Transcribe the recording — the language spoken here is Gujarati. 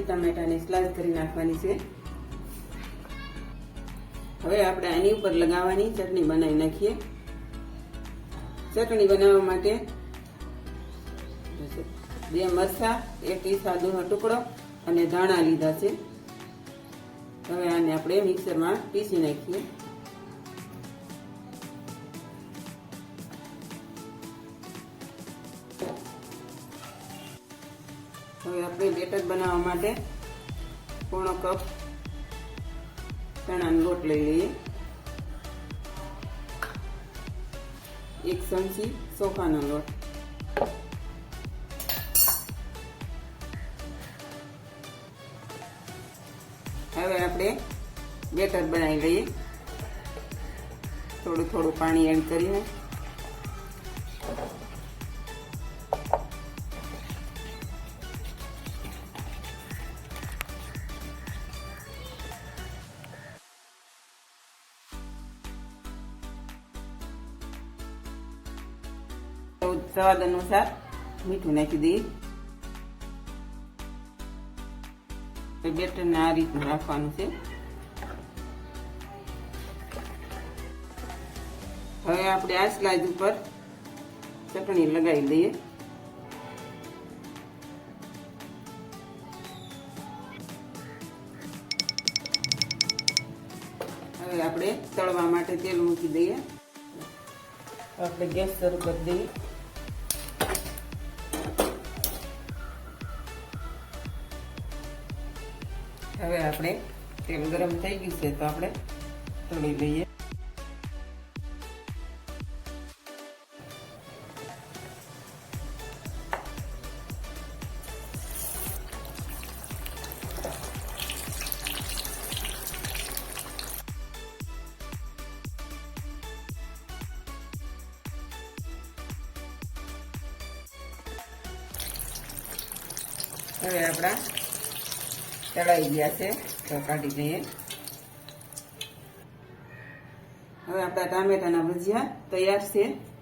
ટામેટાની સ્લાઇસ કરી નાખવાની છે. હવે આપણે આની ઉપર લગાવવાની ચટણી બનાવી નાખીએ. ચટણી બનાવવા માટે બે મરચા, એક ઈસ આદુનો ટુકડો અને ધાણા લીધા છે. હવે આને આપણે મિક્સરમાં પીસી નાખીએ. હવે આપણે બેટર બનાવવા માટે પોણો કપ ચણાનો લોટ લઈ લઈએ. એક ચમચી ચોખાનો લોટ. હવે આપણે બેટર બનાવી લઈએ. થોડું થોડું પાણી એડ કરીને સ્વાદ અનુસાર મીઠું નાખી દઈએ. બેટરને આ રીતનું રાખવાનું છે. હવે આપણે આ સ્લાઇડ ઉપર ચટણી લગાવી દઈએ. હવે આપણે તળવા માટે તેલ મૂકી દઈએ. આપણે ગેસ શરૂ કરી દઈએ. હવે આપણે તેલ ગરમ થઈ ગયું છે તો આપણે તળી લઈએ. હવે આપણા તળાઈ ગયા છે તો કાઢી લઈએ. હવે આપણા ટામેટાના ભજીયા તૈયાર છે.